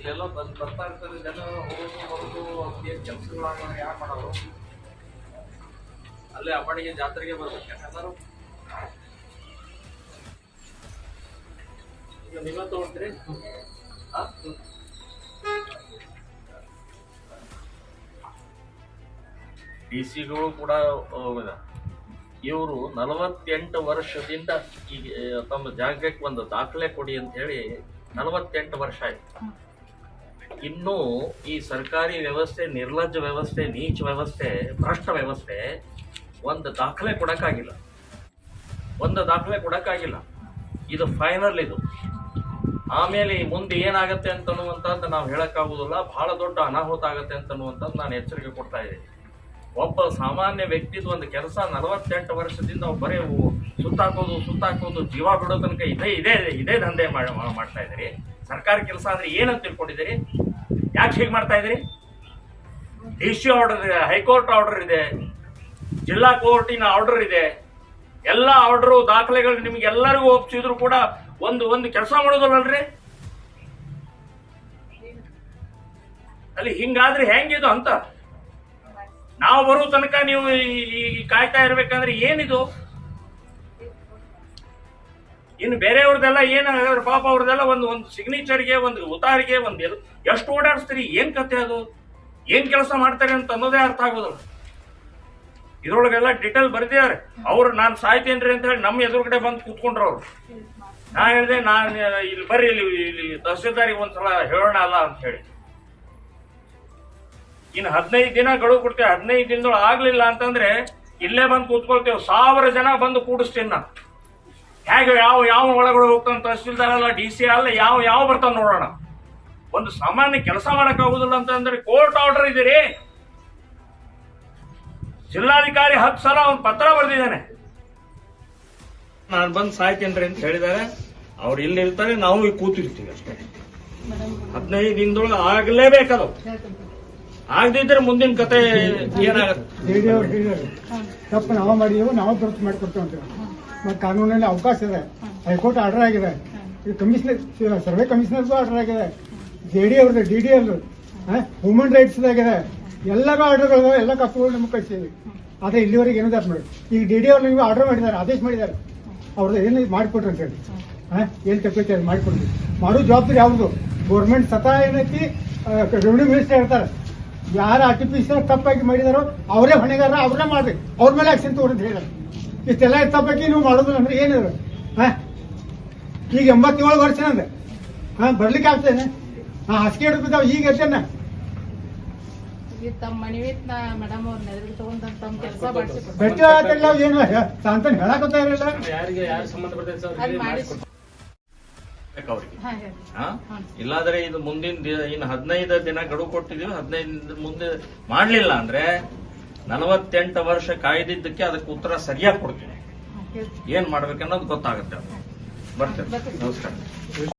ಇಲ್ಲೆಲ್ಲ ಬಸ್ ಬರ್ತಾ ಇರ್ತಾರೆ ಜನ ಹೋಗೋದು ಬರೋದು ಏನ್ ಕೆಲಸಗಳಾಗ ಯಾರು ಮಾಡೋರು? ಅಲ್ಲೇ ಅಮ್ಮಡಿಗೆ ಜಾತ್ರೆಗೆ ಬರ್ಬೇಕು ಎಲ್ಲರೂ ಈಗ ನೀವೇ ತಗೊಂಡ್ರಿ ಆ? ಡಿ ಸಿಗಳು ಕೂಡ ಇವರು ನಲವತ್ತೆಂಟು ವರ್ಷದಿಂದ ಈಗ, ತಮ್ಮ ಜಾಗಕ್ಕೆ ಒಂದು ದಾಖಲೆ ಕೊಡಿ ಅಂತ ಹೇಳಿ ನಲವತ್ತೆಂಟು ವರ್ಷ ಆಯ್ತು. ಇನ್ನೂ ಈ ಸರ್ಕಾರಿ ವ್ಯವಸ್ಥೆ, ನಿರ್ಲಜ್ಜ ವ್ಯವಸ್ಥೆ, ನೀಚ ವ್ಯವಸ್ಥೆ, ಭ್ರಷ್ಟ ವ್ಯವಸ್ಥೆ ಒಂದು ದಾಖಲೆ ಕೊಡೋಕ್ಕಾಗಿಲ್ಲ. ಒಂದು ದಾಖಲೆ ಕೊಡೋಕ್ಕಾಗಿಲ್ಲ. ಇದು ಫೈನಲ್ ಇದು. ಆಮೇಲೆ ಮುಂದೆ ಏನಾಗತ್ತೆ ಅಂತನ್ನುವಂಥದ್ದು ನಾವು ಹೇಳೋಕ್ಕಾಗೋದಿಲ್ಲ ಬಹಳ ದೊಡ್ಡ ಅನಾಹುತ ಆಗತ್ತೆ ಅಂತನ್ನುವಂಥದ್ದು ನಾನು ಎಚ್ಚರಿಕೆ ಕೊಡ್ತಾ ಇದ್ದೀನಿ. ಒಬ್ಬ ಸಾಮಾನ್ಯ ವ್ಯಕ್ತಿದು ಒಂದು ಕೆಲಸ ನಲವತ್ತೆಂಟು ವರ್ಷದಿಂದ ಅವ್ರು ಬರೀ ಸುತ್ತಾಕೋದು ಸುತ್ತಾಕೋದು, ಜೀವ ಬಿಡೋ ತನಕ ಇದೇ ಇದೇ ಇದೇ ದಂಧೆ ಮಾಡ್ತಾ ಇದ್ದೀರಿ. ಸರ್ಕಾರಿ ಕೆಲಸ ಅಂದರೆ ಏನಂತ ತಿಳ್ಕೊಂಡಿದ್ದೀರಿ? ಯಾಕೆ ಹೀಗೆ ಮಾಡ್ತಾ ಇದ್ರಿ? ಡಿ ಸಿ ಆರ್ಡರ್ ಇದೆ, ಹೈಕೋರ್ಟ್ ಆರ್ಡರ್ ಇದೆ, ಜಿಲ್ಲಾ ಕೋರ್ಟಿನ ಆರ್ಡರ್ ಇದೆ. ಎಲ್ಲ ಆರ್ಡರು ದಾಖಲೆಗಳು ನಿಮ್ಗೆ ಎಲ್ಲರಿಗೂ ಒಪ್ಸಿದ್ರು ಕೂಡ ಒಂದು ಒಂದು ಕೆಲಸ ಮಾಡೋದಲ್ಲರಿ ಅಲ್ಲಿ ಹಿಂಗಾದ್ರೆ ಹೆಂಗಿದು ಅಂತ? ನಾವು ಬರೋ ತನಕ ನೀವು ಈ- ಕಾಯ್ತಾ ಇರ್ಬೇಕಂದ್ರೆ ಏನಿದು? ಇನ್ನು ಬೇರೆಯವ್ರದೆಲ್ಲ ಏನ್ ಹಾಗಾದ್ರೆ ಪಾಪ ಅವ್ರದೆಲ್ಲ ಒಂದು ಒಂದು ಸಿಗ್ನೇಚರ್ಗೆ ಒಂದು ಉತಾರಿಗೆ, ಒಂದು ಎಲ್- ಎಷ್ಟು ಓಡಾಡಿಸ್ತೀರಿ, ಏನ್ ಕತೆ ಅದು? ಏನ್ ಕೆಲಸ ಮಾಡ್ತಾರೆ ಅಂತ ಅನ್ನೋದೇ ಅರ್ಥ ಆಗೋದಿಲ್ಲ. ಇದ್ರೊಳಗೆಲ್ಲ ಡಿಟೇಲ್ ಬರ್ದಿದ್ದಾರೆ. ಅವ್ರು ನಾನು ಸಾಯ್ತೇನ್ರಿ ಅಂತ ಹೇಳಿ ನಮ್ಮ ಎದುರುಗಡೆ ಬಂದು ಕೂತ್ಕೊಂಡ್ರು ಅವ್ರು. ನಾ ಹೇಳಿದೆ, ನಾನು, ಇಲ್ಲಿ ಬರ್ರಿ, ಇಲ್ಲಿ ಇಲ್ಲಿ ತಹಸೀಲ್ದಾರಿಗೆ ಒಂದ್ಸಲ ಹೇಳೋಣ ಅಲ್ಲ ಅಂತ ಹೇಳಿ. ಇನ್ನು ಹದಿನೈದು ದಿನ ಗಡುವು ಕೊಡ್ತೇವೆ. ಹದಿನೈದು ದಿನದೊಳಗೆ ಆಗ್ಲಿಲ್ಲ ಅಂತಂದ್ರೆ ಇಲ್ಲೇ ಬಂದು ಕೂತ್ಕೊಳ್ತೇವೆ. ಸಾವಿರ ಜನ ಬಂದು ಕೂಡಿಸ್ತೀನಿ ನಾ ಹೇಗೆ ಯಾವ ಯಾವ ಒಳಗಡೆ ಹೋಗ್ತಾನೆ ತಹಸೀಲ್ದಾರ್ ಅಲ್ಲ ಡಿ ಸಿ ಅಲ್ಲ ಯಾವ ಯಾವ ಬರ್ತಾನೆ ನೋಡೋಣ. ಒಂದು ಸಾಮಾನ್ಯ ಕೆಲಸ ಮಾಡಕ್ ಆಗುದಿಲ್ಲ ಅಂತಂದ್ರೆ ಕೋರ್ಟ್ ಆರ್ಡರ್ ಇದೀರಿ. ಜಿಲ್ಲಾಧಿಕಾರಿ ಹತ್ತು ಸಲ ಅವ್ನು ಪತ್ರ ಬರೆದಿದ್ದಾನೆ. ನಾನು ಬಂದು ಸಾಯ್ತೇನ್ರಿ ಅಂತ ಹೇಳಿದ್ದಾರೆ ಅವ್ರು ಇಲ್ಲಿ ಇರ್ತಾರೆ ನಾವು ಈಗ ಕೂತಿರ್ತೀವಿ ಅಷ್ಟೇ. ಹದಿನೈದು ದಿನದೊಳಗೆ ಆಗ್ಲೇಬೇಕದು. ಆಗದಿದ್ರೆ ಮುಂದಿನ ಕತೆ ಏನಾಗುತ್ತೆ? ನಾವು ಮಾಡಿದೀವಿ ನಾವು ದುರಸ್ತಿ ಮಾಡಿಕೊಡ್ತೇವೆ ಮತ್ತು ಕಾನೂನಲ್ಲಿ ಅವಕಾಶ ಇದೆ. ಹೈಕೋರ್ಟ್ ಆರ್ಡರ್ ಆಗಿದೆ. ಈ ಕಮಿಷನರ್ ಸರ್ವೆ ಕಮಿಷನರ್ಗೂ ಆರ್ಡರ್ ಆಗಿದೆ. ಜೆ ಡಿ ಅವ್ರದ್ದು D D L human rights ಆಗಿದೆ ಎಲ್ಲರೂ ಆರ್ಡರ್ಗಳು ಎಲ್ಲ ಕಪ್ಪುಗಳು ನಮ್ಗೆ ಕಳಿಸಿದ್ವಿ ಆದರೆ ಇಲ್ಲಿವರೆಗೆ ಏನಿದೆ ಮಾಡಿ ಈಗ ಡಿ ಡಿ ಅವ್ರು ನೀವು ಆರ್ಡರ್ ಮಾಡಿದ್ದಾರೆ ಆದೇಶ ಮಾಡಿದ್ದಾರೆ. ಅವ್ರದ್ದು ಏನು ಮಾಡಿಕೊಟ್ರಿ ಅಂತ ಹೇಳಿ. ಹಾಂ? ಏನು ತಪ್ಪೈತೆ ಅದು ಮಾಡಿಕೊಡ್ರಿ ಮಾಡೋ ಜವಾಬ್ದಾರಿ ಯಾವುದು? ಗೌರ್ಮೆಂಟ್ ಸತಾ ಏನೈತಿ ರೆವಿನ್ಯೂ ಮಿನಿಸ್ಟರ್ ಹೇಳ್ತಾರೆ. ಯಾರು ಆರ್ಟಿಫಿಷಿಯಲ್ ತಪ್ಪಾಗಿ ಮಾಡಿದಾರೋ ಅವರೇ ಹೊಣೆಗಾರ ಅವ್ರನ್ನೇ ಮಾಡ್ರಿ ಅವ್ರ ಮೇಲೆ ಆಕ್ಷನ್ ಅಂತ ಹೇಳಿದ್ರು ಇಷ್ಟೆಲ್ಲ ತಪ್ಪಾಗಿ ನೀವು ಮಾಡೋದು ಅಂದ್ರೆ ಏನಿದ್ರು ಹಾ? ಈಗ ಎಂಬತ್ತೇಳು ವರ್ಷ ಅಂದ್ರೆ ಹಾ ಬರ್ಲಿಕ್ಕೆ ಆಗ್ತೇನೆ. ಹಾ ಹಾಸಿಗೆ ಹಿಡಿದಾವ ಈಗ ಎದ್ದೇನೆ. ಈಗ ತಮ್ಮ ಮನವಿತ್ ನಾ ಮೇಡಮ್ ಅವ್ರನ್ನ ತಮ್ಮ ಕೆಲಸ ಮಾಡಿಸಿ ಬೆಟ್ಟ ಆತಿಲ್ಲ ಏನು ಅಂತ ಹೇಳಕ್ ಇರಲಿಲ್ಲ. ಯಾರಿಗೆ ಯಾರು ಸಂಬಂಧ ಬರ್ತೈತೆ. ಇಲ್ಲಾದ್ರೆ ಇದು ಮುಂದಿನ ದಿನ ಇನ್ನು ಹದಿನೈದು ದಿನ ಗಡುವು ಕೊಟ್ಟಿದೀವಿ ಹದಿನೈದು ಮುಂದೆ ಮಾಡ್ಲಿಲ್ಲ ಅಂದ್ರೆ ನಲವತ್ತೆಂಟು ವರ್ಷ ಕಾಯ್ದಿದ್ದಕ್ಕೆ ಅದಕ್ಕೆ ಉತ್ತರ ಸರಿಯಾಗಿ ಕೊಡ್ತೀನಿ. ಏನ್ ಮಾಡ್ಬೇಕನ್ನೋದು ಗೊತ್ತಾಗುತ್ತೆ ಬರ್ತೇನೆ. ನಮಸ್ಕಾರ